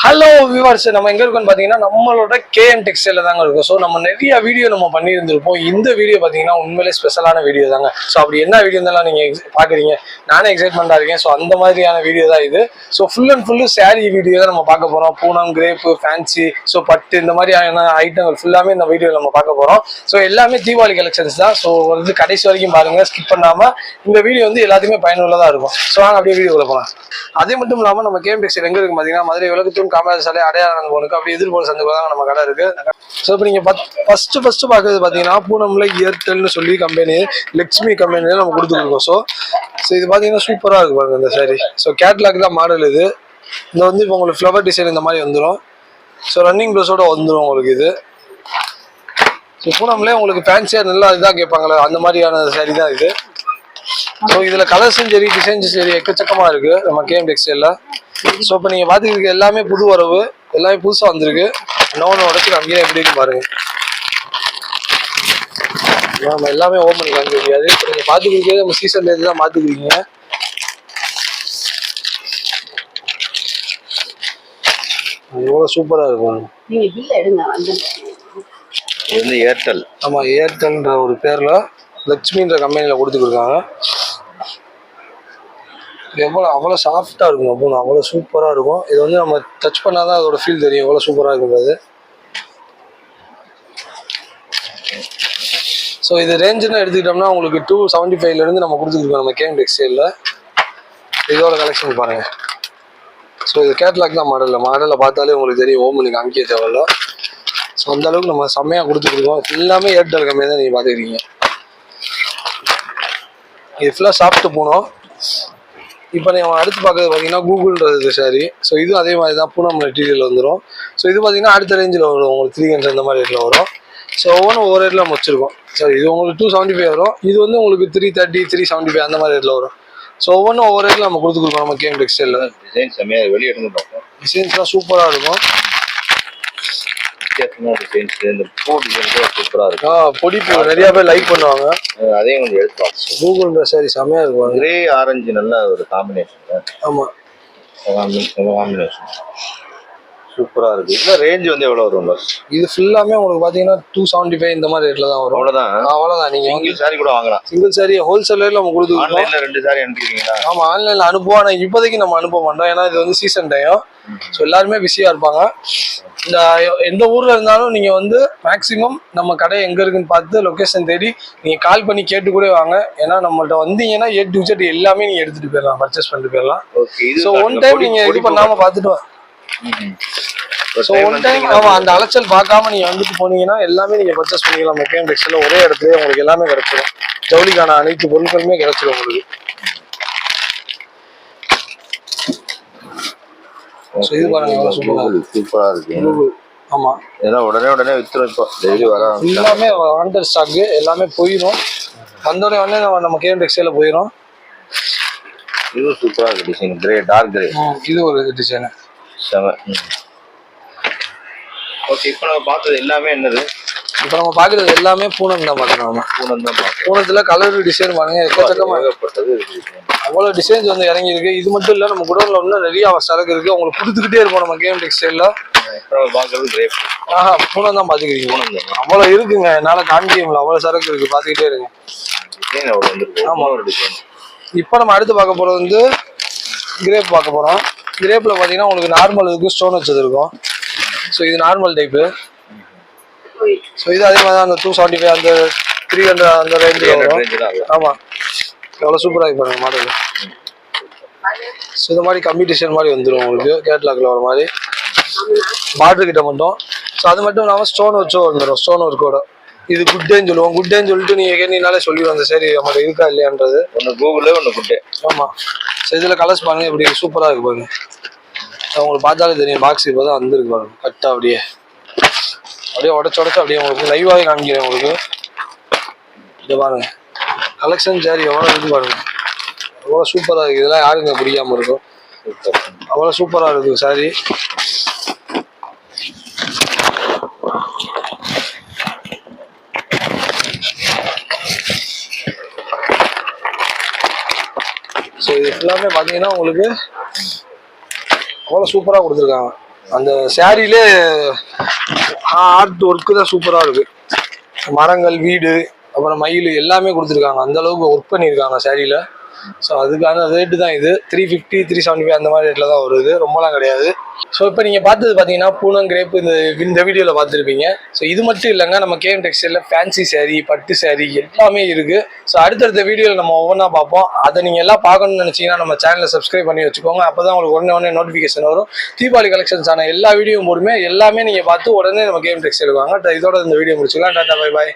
Hello. Viewers நம்ம எங்க இருக்கோம்னு பாத்தீங்கன்னா நம்மளோட கேஎன் டெக்ஸ்டைல தாங்க இருக்கும். ஸோ நம்ம நிறைய வீடியோ நம்ம பண்ணியிருந்திருப்போம். இந்த வீடியோ பாத்தீங்கன்னா உண்மையிலே ஸ்பெஷலான வீடியோ தாங்க. ஸோ அப்படி என்ன வீடியோ இருந்தாலும் நீங்க பாக்குறீங்க. நானே எக்ஸைட்மெண்டா இருக்கேன். ஸோ அந்த மாதிரியான வீடியோ தான் இது. So full and full sari video தான் நம்ம பார்க்க போறோம். பூனம் கிரேப்பு ஃபேன்சி ஸோ பட்டு இந்த மாதிரியான ஐட்டங்கள் ஃபுல்லாமே இந்த வீடியோ நம்ம பார்க்க போறோம். ஸோ எல்லாமே தீபாவளி கலெக்ஷன்ஸ் தான். ஸோ வந்து கடைசி வரைக்கும் பாருங்க. ஸ்கிப் பண்ணாம இந்த வீடியோ வந்து எல்லாத்துக்குமே பயனுள்ளதா இருக்கும். ஸோ வாங்க அப்படியே வீடியோக்குள்ள போகலாம் அதே மட்டும் இல்லாம நம்ம கேம் டெக்ஸ்டைல் எங்க இருக்கு பாத்தீங்கன்னா மதுரை விளக்கத்தூர் காமராஜ் சாலை அடையாளம் போனுக்கு அப்படி எதிர்போல் சந்தைக்கு தான் நம்ம கடை இருக்கு. ஸோ இப்போ நீங்க ஃபர்ஸ்ட் ஃபர்ஸ்ட் பார்க்கறது பார்த்தீங்கன்னா பூனம்ல ஏர்டெல்னு சொல்லி கம்பெனி லக்ஷ்மி கம்பெனில நம்ம கொடுத்துருக்கோம். ஸோ ஸோ இது பார்த்தீங்கன்னா சூப்பராக இருக்கு பாருங்க இந்த சாரி ஸோ கேட்லாக் தான் மாடல் இது. இந்த வந்து இப்போ உங்களுக்கு ஃப்ளவர் டிசைன் இந்த மாதிரி வந்துடும் ஸோ ரன்னிங் ப்ளஸோட வந்துடும் உங்களுக்கு இது. ஸோ பூனம்லேயே உங்களுக்கு ஃபேன்சியாக நல்லா இதுதான் கேட்பாங்களே அந்த மாதிரியான சாரி தான் இது. ஸோ இதில் கலர்ஸும் சரி டிசைன்ஸும் சரி எக்கச்சக்கமாக இருக்குது நம்ம கேம் டெக்ஸ்டைலில் ஸோ இப்போ நீங்க பாத்துக்கிட்டு எல்லாமே புது வரவு. எல்லாமே புதுசா வந்திருக்கு. இன்னொன்று உடச்சு அங்கேயே எப்படி இருக்கு பாருங்க. நம்ம எல்லாமே ஓப்பன் பண்ணி காமிக்க முடியாது. இப்போ நீங்க பாத்துக்கிட்டே நம்ம சீசன்ல இருந்து தான் மாத்திக்கிறீங்க எவ்வளோ சூப்பரா இருக்கும். நீங்க பில் எடுங்க வந்து. இது வந்து ஏர்டெல் ஆமா ஏர்டெல்ன்ற ஒரு பேர்ல லட்சுமின்ற கம்பெனில கொடுத்துருக்காங்க எவ்வளோ அவ்வளோ சாஃப்டாக இருக்கும் அப்போ அவ்வளோ சூப்பராக இருக்கும். இது வந்து நம்ம டச் பண்ணால் தான் அதோட ஃபீல் தெரியும் எவ்வளோ சூப்பராக இருக்குன்றது. ஸோ இது ரேஞ்சுன்னு எடுத்துக்கிட்டோம்னா உங்களுக்கு டூ செவன்ட்டி ஃபைவ்லேருந்து நம்ம கொடுத்துருக்கோம் நம்ம கேம் டெக்ஸ்டைலில் இதோட கலெக்ஷன் பாருங்கள் ஸோ இது கேட்லாக் தான் மாடலில் மாடலில் பார்த்தாலே உங்களுக்கு தெரியும் ஓம் எனக்கு காமிக்க தேவையில்ல. ஸோ அந்தளவுக்கு நம்ம செம்மையாக கொடுத்துருக்கோம் எல்லாமே ஏர்டெல் கம்மியாக தான் நீங்கள் பார்த்துக்கிறீங்க இது ஃபுல்லாக சாப்பிட்டு போனோம். இப்போ நீங்கள் அடுத்து பார்க்கறது பார்த்தீங்கன்னா கூகுள்ன்றது சாரி ஸோ இதுவும் அதே மாதிரி தான் பூனம் மெட்டீரியல் வந்துடும் ஸோ இது பார்த்தீங்கன்னா அடுத்த ரேஞ்சில் வரும். உங்களுக்கு த்ரீ ஹண்ட்ரட் இந்த மாதிரி ரேட்டில் வரும். ஸோ ஒவ்வொன்றும் ஒவ்வொரு ரேட்டில் நம்ம வச்சிருக்கோம். சரி இது உங்களுக்கு டூ செவன்ட்டி ஃபைவ் வரும். இது வந்து உங்களுக்கு three thirty three seventy five அந்த மாதிரி ரேட்டில் வரும். ஸோ ஒவ்வொன்றும் ஒவ்வொரு ரேட்டில் நம்ம கொடுத்துருக்கோம் நம்ம கேம் டெக்ஸ்டைலில் டிசைன் செம்மையா வெளியே எடுத்து பார்ப்போம் டிசைன்ஸ்லாம் சூப்பராக இருக்கும். வித்தியாசமான டிசைன்ஸ் இந்த பூ டிசைன் கூட சூப்பரா இருக்கும் ஆ பொடி பூ நிறைய பேர் லைக் பண்ணுவாங்க. அதையும் கொஞ்சம் எடுத்து பார்ப்போம் கூகுள்ன்ற சாரி செம்மையாக இருக்கும். கிரே ஆரஞ்சு நல்ல ஒரு காம்பினேஷன் ஆமாம் காம்பினேஷன் சூப்பரா இருக்கு. இதுல ரேஞ்ச் வந்து எவ்வளவு வரும் பஸ் இது ஃபுல்லாமே உங்களுக்கு பார்த்தீங்கன்னா டூ செவன்ட்டி ஃபைவ் இந்த மாதிரி ரேட்டில் தான் வரும். அவ்வளவுதான்? அவ்வளோதான் நீங்கள் சிங்கிள் சாரி கூட வாங்கலாம். சிங்கிள் சாரி ஹோல்சேல் ரேட்ல நம்ம கொடுத்துருக்கோம் ஆன்லைன்ல ரெண்டு சாரி அனுப்பிக்கிறீங்களா ஆமா ஆன்லைன்ல அனுப்புவோம். ஆனா இப்போதைக்கு நம்ம அனுப்ப மாட்டோம். ஏன்னா இது வந்து சீசன் டைம் ஸோ எல்லாருமே பிஸியா இருப்பாங்க. இந்த எந்த ஊர்ல இருந்தாலும் நீங்க வந்து மேக்சிமம் நம்ம கடை எங்க இருக்குன்னு பார்த்து லொகேஷன் தேடி நீங்க கால் பண்ணி கேட்டு கூட வாங்க. ஏன்னா நம்மள்ட்ட வந்தீங்கன்னா ஏ டு ஜெட் எல்லாமே நீங்க எடுத்துட்டு போயிடலாம். பர்ச்சேஸ் பண்ணிட்டு போயிடலாம். ஸோ ஒன் டைம் நீங்க இது பண்ணாம பார்த்துட்டு அந்த அலைச்சல் பார்க்காம நீங்க வந்துட்டு போனீங்கன்னா எல்லாமே நீங்க பர்ச்சேஸ் பண்ணிக்கலாம். மெக்கேன் டெக்ஸ்டைல ஒரே இடத்துல உங்களுக்கு எல்லாமே கிடைச்சிடும் ஜவுளிக்கான அனைத்து பொருட்களுமே கிடைச்சிடும் உங்களுக்கு. இது பாருங்க சூப்பரா இருக்கு. ஆமா. இதெல்லாம் உடனே உடனே வித்துரும் இப்போ. டெய்லி வர. எல்லாமே வாண்டர் ஸ்டாக்கு எல்லாமே போயிடும் வந்தோடனே உடனே நம்ம நம்ம டெக்ஸ்டைல போயிடும் இதுவும் சூப்பரா இருக்கு டிசைன் கிரே டார்க் கிரே இது ஒரு டிசைனு ஓகே இப்போ நம்ம பார்த்தது எல்லாமே என்னது? இப்போ நம்ம பார்க்குறது எல்லாமே பூனம் தான் பார்க்குறோம் நம்ம. பூனம் தான் பார்க்கணும் பூனத்துல கலர் டிசைன் பாருங்க எக்கச்சக்கமா. ஏகப்பட்டது இருக்கு அவ்வளோ டிசைன்ஸ் வந்து இறங்கி இருக்கு இது மட்டும் இல்லை நம்ம குடோன்ல இன்னும் நிறைய சரக்கு இருக்கு. உங்களுக்கு கொடுத்துக்கிட்டே இருப்போம் நம்ம கேம் டெக்ஸ்டைல்ல ஆஹா பூனம் தான் பார்த்துக்கிறீங்க. பூனம் தான். அவ்வளோ இருக்குங்க. என்னால் காமிக்க முடியல. அவ்வளோ சரக்கு இருக்கு. பார்த்துக்கிட்டே இருங்க. டிசைன் அவ்வளோ வந்துருக்கு. ஆமா. ஒரு டிசைன் இப்போ நம்ம அடுத்து பார்க்க போகிறது வந்து கிரேப் பார்க்க போகிறோம் கிரேப்பில் பார்த்தீங்கன்னா உங்களுக்கு நார்மல் இருக்கும் ஸ்டோன் வச்சது இருக்கும். ஸோ இது நார்மல் டைப்பு ஸோ இது அதே மாதிரி தான் அந்த டூ செவன்ட்டி ஃபைவ் அந்த த்ரீ ஹண்ட்ரட் அந்த ரேஞ்சில் வரும். ரேஞ்சு. ஆமாம் எவ்வளோ சூப்பராக இருக்கு பாருங்க மாடல் ஸோ இந்த மாதிரி கம்பெடிஷன் மாதிரி வந்துடும் உங்களுக்கு. கேட்லாக்ல வர மாதிரி. பார்டர் கிட்ட மட்டும். ஸோ அது மட்டும் இல்லாமல் ஸ்டோன் வச்சும் வந்துடும் ஸ்டோன் ஒர்க்கோட இது குட் டேன்னு சொல்லுவோம். குட் டேன்னு சொல்லிட்டு நீங்கள் கேட்டீங்கனாலே சொல்லிடுவோம் அந்த சரி நம்மகிட்ட இருக்கா இல்லையான்றது. ஒன்று கூகுளே ஒன்று குட்டே ஆமாம் ஸோ இதில் கலர்ஸ் பாருங்க. இப்படி சூப்பராக இருக்கு பாருங்க. உங்களுக்கு பார்த்தாலே தெரியும் பாக்ஸ் இப்போ தான் வந்துருக்கு பாருங்க. கரெக்டாக அப்படியே. அப்படியே உடச்சு உடச்சு அப்படியே உங்களுக்கு லைவாகவே காமிக்கிறேன் உங்களுக்கு. இதை பாருங்க. கலெக்ஷன் சாரி எவ்வளோ இருக்கு பாருங்க. அவ்வளோ சூப்பராக இருக்குது இதெல்லாம் யாருங்க பிடிக்காமல் இருக்கும்? அவ்வளோ சூப்பராக இருக்குது சாரி ஸோ இது ஃபுல்லாமே பார்த்தீங்கன்னா உங்களுக்கு அவ்வளோ சூப்பராக கொடுத்துருக்காங்க. அந்த சாரியிலே ஆர்ட் ஒர்க்கு தான் சூப்பராக இருக்குது மரங்கள் வீடு அப்புறம் மயில் எல்லாமே கொடுத்துருக்காங்க. அந்த அளவுக்கு ஒர்க் பண்ணியிருக்காங்க சாரியில் ஸோ அதுக்கான ரேட்டு தான் இது. Three fifty three seventy five அந்த மாதிரி ரேட்டில் தான் வருது. ரொம்பலாம் கிடையாது. ஸோ இப்போ நீங்கள் பார்த்தது பார்த்தீங்கன்னா பூனம் கிரேப் இந்த இந்த வீடியோவில் பார்த்துருப்பீங்க. ஸோ இது மட்டும் இல்லைங்க நம்ம கேஎம் டெக்ஸ்டைலில் ஃபேன்சி சேரீ பட்டு சேரீ எல்லாமே இருக்குது ஸோ அடுத்தடுத்த வீடியோவில் நம்ம ஒவ்வொன்றா பார்ப்போம். அதை நீங்கள் எல்லாம் பார்க்கணும்னு நினச்சிங்கன்னா நம்ம சேனலை சப்ஸ்கிரைப் பண்ணி வச்சுக்கோங்க. அப்போ தான் உங்களுக்கு உடனே உடனே நோட்டிஃபிகேஷன் வரும். தீபாவளி கலெக்ஷன்ஸ் ஆன எல்லா வீடியோவும் போடுமே. எல்லாமே நீங்கள் பார்த்து உடனே நம்ம கேம் டெக்ஸ்டைல் வாங்க. இதோட இந்த வீடியோ முடிச்சுக்கலாம். Tata bye bye